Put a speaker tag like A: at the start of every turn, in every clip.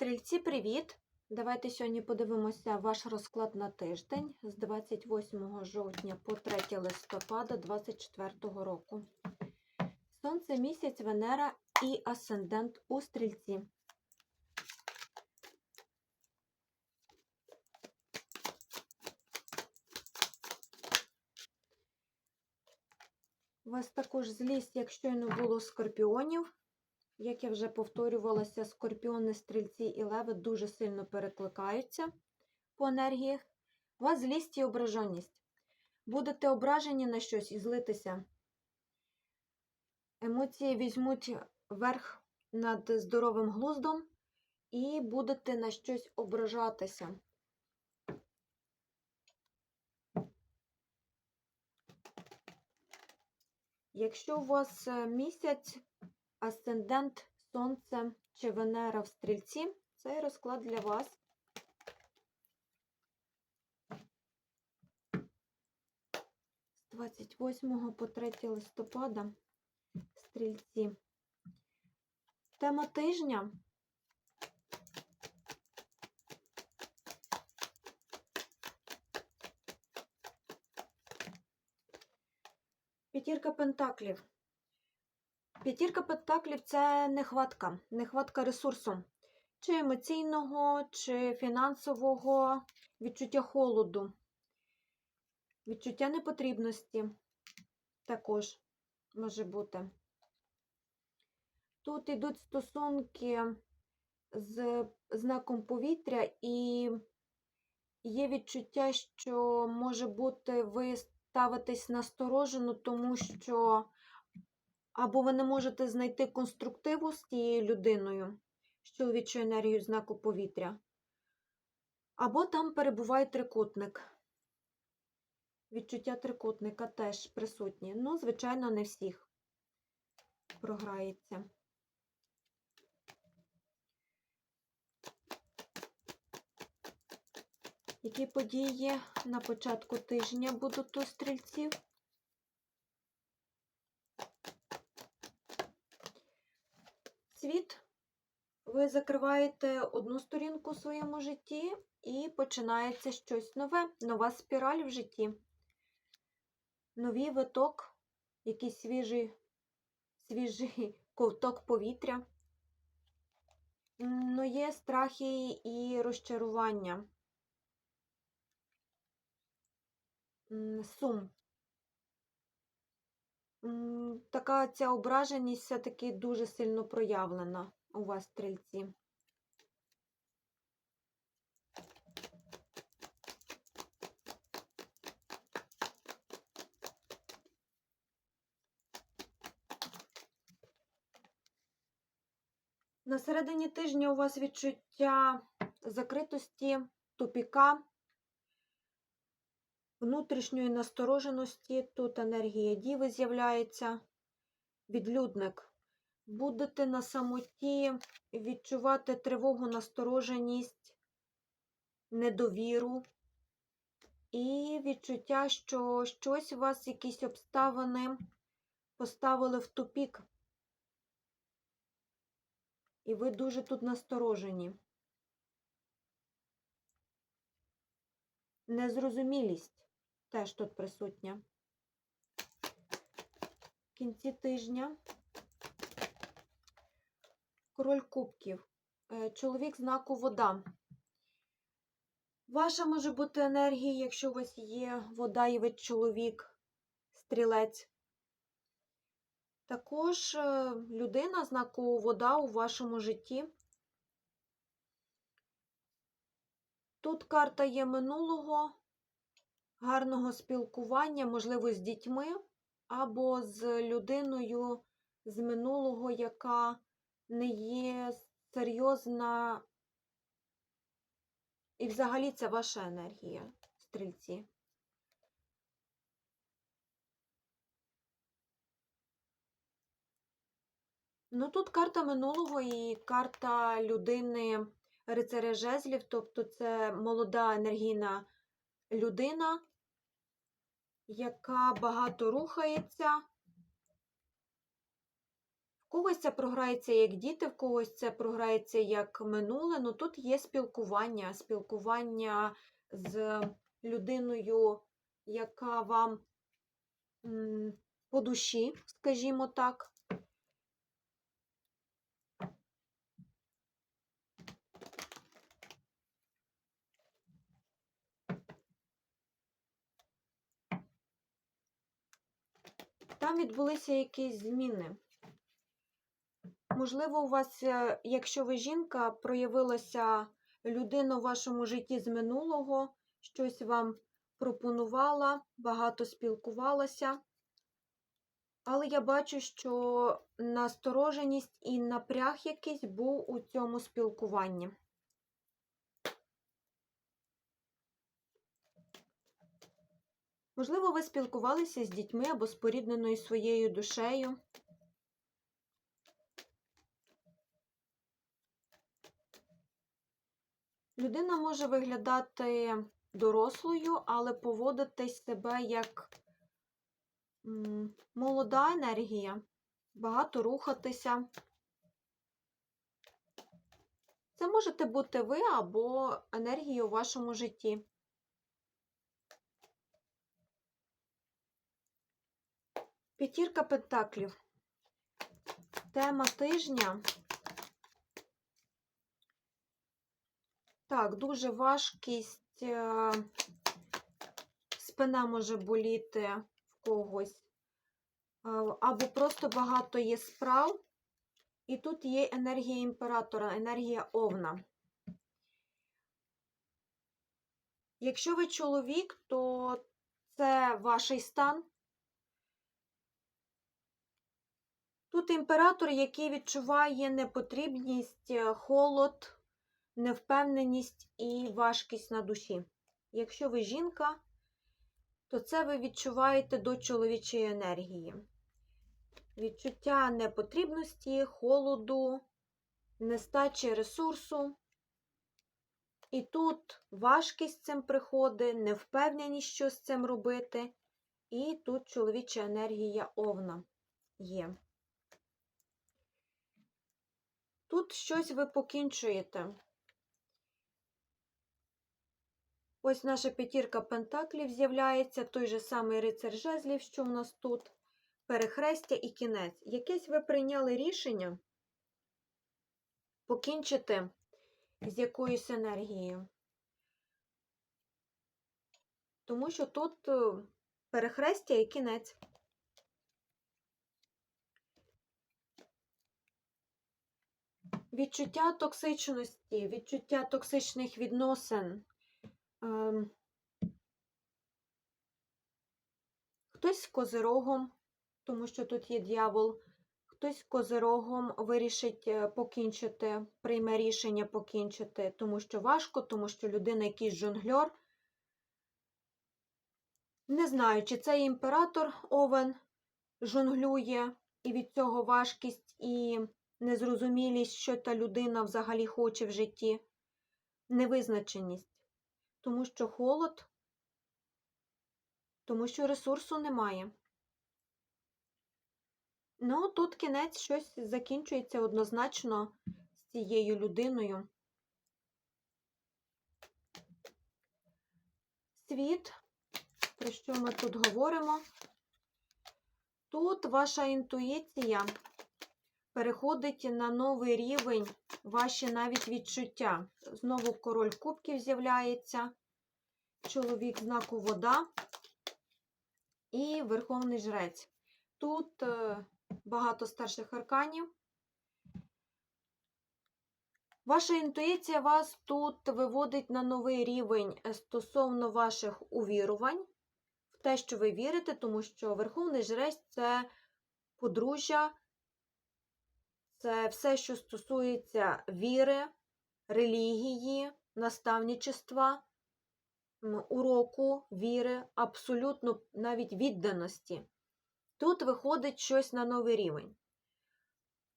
A: Стрільці, привіт! Давайте сьогодні подивимося ваш розклад на тиждень з 28 жовтня по 3 листопада 2024 року. Сонце, місяць, Венера і асцендент у стрільці. У вас також злість, як щойно було скорпіонів. Як я вже повторювалася, скорпіони, стрільці і леви дуже сильно перекликаються по енергіях. У вас злість і ображеність. Будете ображені на щось і злитися. Емоції візьмуть верх над здоровим глуздом і будете на щось ображатися. Якщо у вас е, місяць асцендент, Сонце чи Венера в стрільці, цей розклад для вас. З 28 по 3 листопада стрільці. Тема тижня. П'ятірка пентаклів. П'ятірка пентаклів це нехватка, нехватка ресурсу, чи емоційного, чи фінансового відчуття холоду, відчуття непотрібності також може бути. Тут йдуть стосунки з знаком повітря, і є відчуття, що може бути ви ставитесь насторожено, тому що або ви не можете знайти конструктиву з тією людиною, з чоловічою енергією знаку повітря, або там перебуває трикутник. Відчуття трикутника теж присутні. Ну, звичайно, не всіх програється. Які події на початку тижня будуть у стрільців? Світ. Ви закриваєте одну сторінку у своєму житті і починається щось нове, нова спіраль в житті. Новий виток, якийсь свіжий, свіжий ковток повітря. Ну, є страхи і розчарування. Сум. Така ця ображеність все-таки дуже сильно проявлена у вас, стрільці. На середині тижня у вас відчуття закритості, тупіка, внутрішньої настороженості. Тут енергія діви з'являється, відлюдник. Будете на самоті відчувати тривогу, настороженість, недовіру і відчуття, що щось у вас, якісь обставини поставили в тупік. І ви дуже тут насторожені. Незрозумілість теж тут присутня. В кінці тижня король кубків, Е, чоловік знаку вода. Ваша може бути енергія, якщо у вас є вода і ви чоловік, стрілець. Також е, людина знаку вода у вашому житті. Тут карта є минулого, гарного спілкування, можливо, з дітьми, або з людиною з минулого, яка не є серйозна. І взагалі це ваша енергія, стрільці. Ну, тут карта минулого і карта людини рицаря жезлів, тобто це молода енергійна людина, яка багато рухається, В когось це програється як діти, в когось це програється як минуле. Ну тут є спілкування, спілкування з людиною, яка вам по душі, скажімо так. Там відбулися якісь зміни. Можливо, у вас, е, якщо ви жінка, проявилася людина у вашому житті з минулого, щось вам пропонувала, багато спілкувалася. Але я бачу, що настороженість і напряг якийсь був у цьому спілкуванні. Можливо, ви спілкувалися з дітьми або з порідненою своєю душею. Людина може виглядати дорослою, але поводитись себе як молода енергія, багато рухатися. Це можете бути ви або енергія у вашому житті. П'ятірка пентаклів. Тема тижня. Так, дуже важкість, е, спина може боліти в когось, е, або просто багато є справ. І тут є енергія імператора, енергія овна. Якщо ви чоловік, то це ваш стан. Тут імператор, який відчуває непотрібність, е, холод, невпевненість і важкість на душі. Якщо ви жінка, то це ви відчуваєте до чоловічої енергії. Відчуття непотрібності, холоду, нестачі ресурсу. І тут важкість цим приходить, невпевненість, що з цим робити. І тут чоловіча енергія овна є. Тут щось ви покінчуєте. Ось наша п'ятірка пентаклів з'являється, той же самий рицар жезлів, що в нас тут, перехрестя і кінець. Якесь ви прийняли рішення покінчити з якоюсь енергією. Тому що тут е, перехрестя і кінець. Відчуття токсичності, відчуття токсичних відносин. Ем, Хтось козирогом, тому що тут є дьявол, хтось козирогом вирішить е, покінчити, прийме рішення покінчити, тому що важко, тому що людина якийсь жонгльор. Не знаю, чи цей імператор Овен жонглює, і від цього важкість і незрозумілість, що та людина взагалі хоче в житті, невизначеність, тому що холод, тому що ресурсу немає. Ну, тут кінець щось закінчується однозначно з цією людиною. Світ, про що ми тут говоримо? Тут ваша інтуїція переходить на новий рівень, ваші навіть відчуття. Знову король кубків з'являється, чоловік знаку вода і верховний жрець. Тут е, багато старших арканів. Ваша інтуїція вас тут виводить на новий рівень стосовно ваших увірувань, в те, що ви вірите, тому що Верховний Жрець це подружжя, це все, що стосується віри, релігії, наставничества, уроку, віри, абсолютно навіть відданості. Тут виходить щось на новий рівень.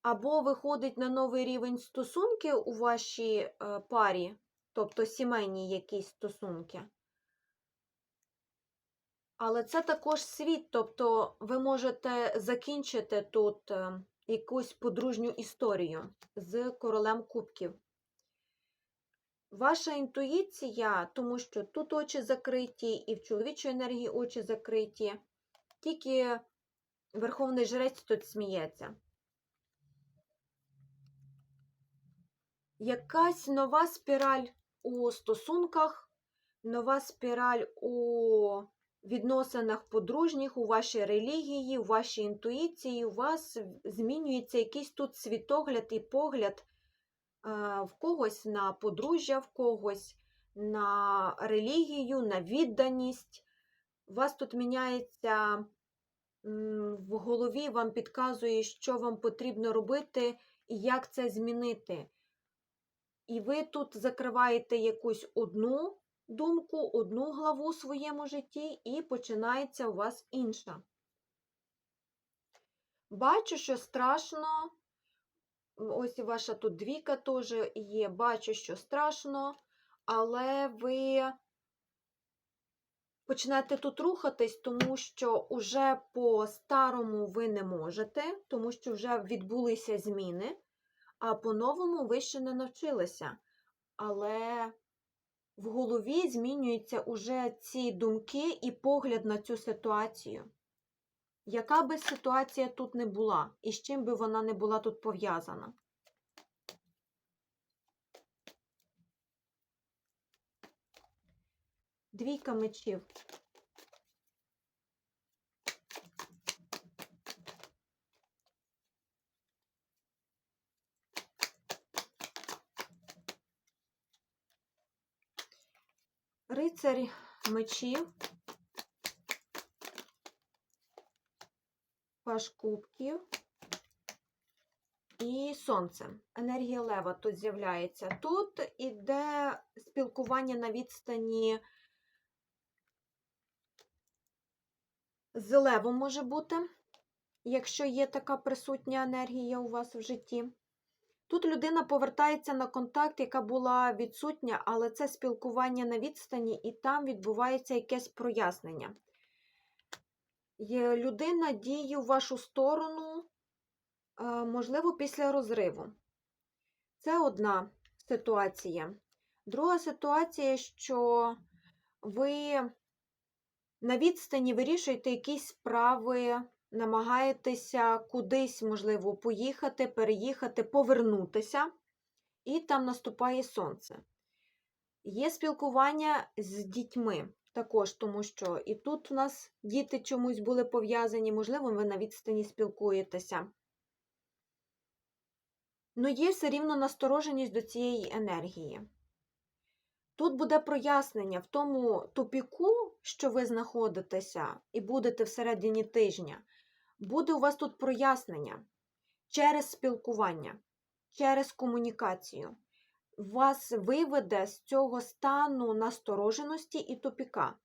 A: Або виходить на новий рівень стосунки у вашій е, парі, тобто сімейні якісь стосунки. Але це також світ, тобто ви можете закінчити тут е, якусь подружню історію з королем кубків. Ваша інтуїція, тому що тут очі закриті, і в чоловічої енергії очі закриті, тільки верховний жрець тут сміється. Якась нова спіраль у стосунках, нова спіраль у відносинах подружніх, у вашій релігії, у вашій інтуїції, у вас змінюється якийсь тут світогляд і погляд е, в когось на подружжя, в когось на релігію, на відданість. У вас тут міняється в голові, вам підказує, що вам потрібно робити і як це змінити. І ви тут закриваєте якусь одну думку, одну главу в своєму житті, і починається у вас інша. Бачу, що страшно. Ось ваша тут двійка теж є. Бачу, що страшно, але ви починаєте тут рухатись, тому що уже по-старому ви не можете, тому що вже відбулися зміни, а по-новому ви ще не навчилися. Але в голові змінюються уже ці думки і погляд на цю ситуацію. Яка би ситуація тут не була, і з чим би вона не була тут пов'язана? Двійка мечів. Рицарь мечів. Паш кубків і сонце. Енергія лева тут з'являється. Тут іде спілкування на відстані з левом може бути, якщо є така присутня енергія у вас в житті. Тут людина повертається на контакт, яка була відсутня, але це спілкування на відстані, і там відбувається якесь прояснення. Людина діє в вашу сторону, е, можливо, після розриву. Це одна ситуація. Друга ситуація, що ви на відстані вирішуєте якісь справи, намагаєтеся кудись, можливо, поїхати, переїхати, повернутися, і там наступає сонце. Є спілкування з дітьми також, тому що і тут у нас діти чомусь були пов'язані, можливо, ви на відстані спілкуєтеся. Ну, є все рівно настороженість до цієї енергії. Тут буде прояснення в тому тупіку, що ви знаходитеся, і будете всередині тижня, буде у вас тут прояснення через спілкування, через комунікацію. Вас виведе з цього стану настороженості і тупіка.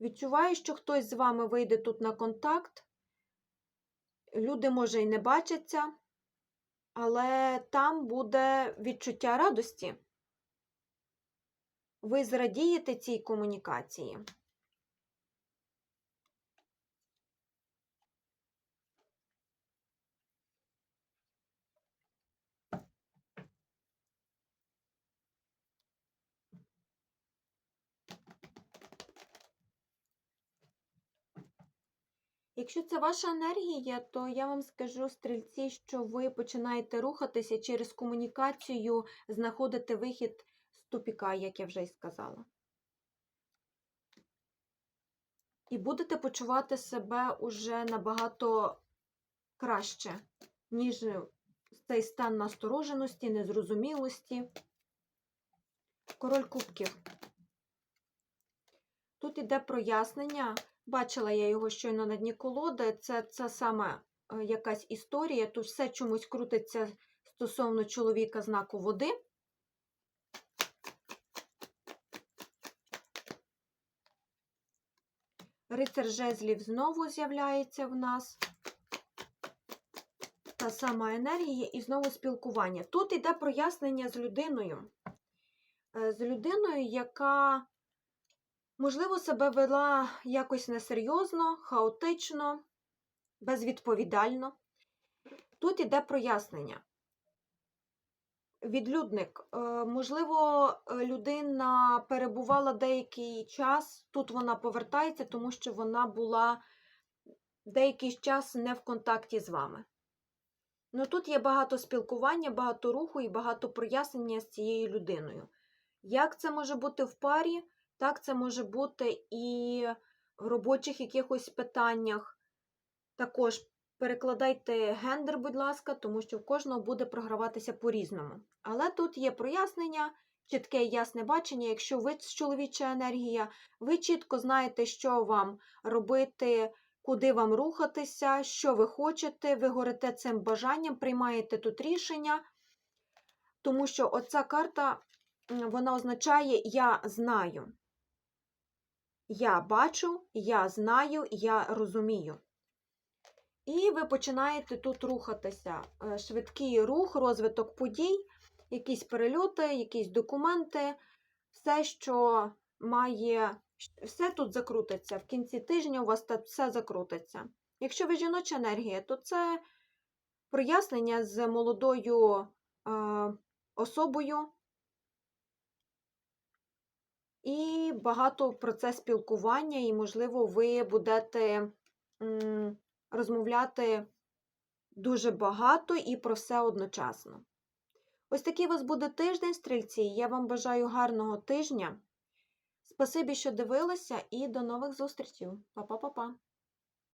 A: Відчуваю, що хтось з вами вийде тут на контакт. Люди, може, і не бачаться, але там буде відчуття радості. Ви зрадієте цій комунікації. Якщо це ваша енергія, то я вам скажу, стрільці, що ви починаєте рухатися через комунікацію, знаходити вихід з тупіка, як я вже й сказала. І будете почувати себе уже набагато краще, ніж цей стан настороженості, незрозумілості. Король кубків. Тут іде прояснення. Бачила я його щойно на дні колоди. Це, це саме е, якась історія. Тут все чомусь крутиться стосовно чоловіка знаку води. Рицар жезлів знову з'являється в нас. Та сама енергія і знову спілкування. Тут йде прояснення з людиною. Е, З людиною, яка, можливо, себе вела якось несерйозно, хаотично, безвідповідально. Тут іде прояснення. Відлюдник. Е, Можливо, людина перебувала деякий час, тут вона повертається, тому що вона була деякий час не в контакті з вами. Ну тут є багато спілкування, багато руху і багато прояснення з цією людиною. Як це може бути в парі, так це може бути і в робочих якихось питаннях. Також перекладайте гендер, будь ласка, тому що в кожного буде програватися по-різному. Але тут є прояснення, чітке і ясне бачення. Якщо ви чоловіча енергія, ви чітко знаєте, що вам робити, куди вам рухатися, що ви хочете, ви горите цим бажанням, приймаєте тут рішення, тому що оця карта вона означає Я знаю. Я бачу, я знаю, я розумію. І ви починаєте тут рухатися. Е, Швидкий рух, розвиток подій, якісь перельоти, якісь документи, все, що має, все тут закрутиться. В кінці тижня у вас все закрутиться. Якщо ви жіноча енергія, то це прояснення з молодою е, особою. І багато про це спілкування, і, можливо, ви будете розмовляти дуже багато і про все одночасно. Ось такий у вас буде тиждень, стрільці. Я вам бажаю гарного тижня. Спасибі, що дивилися, і до нових зустрічей. Па-па-па-па.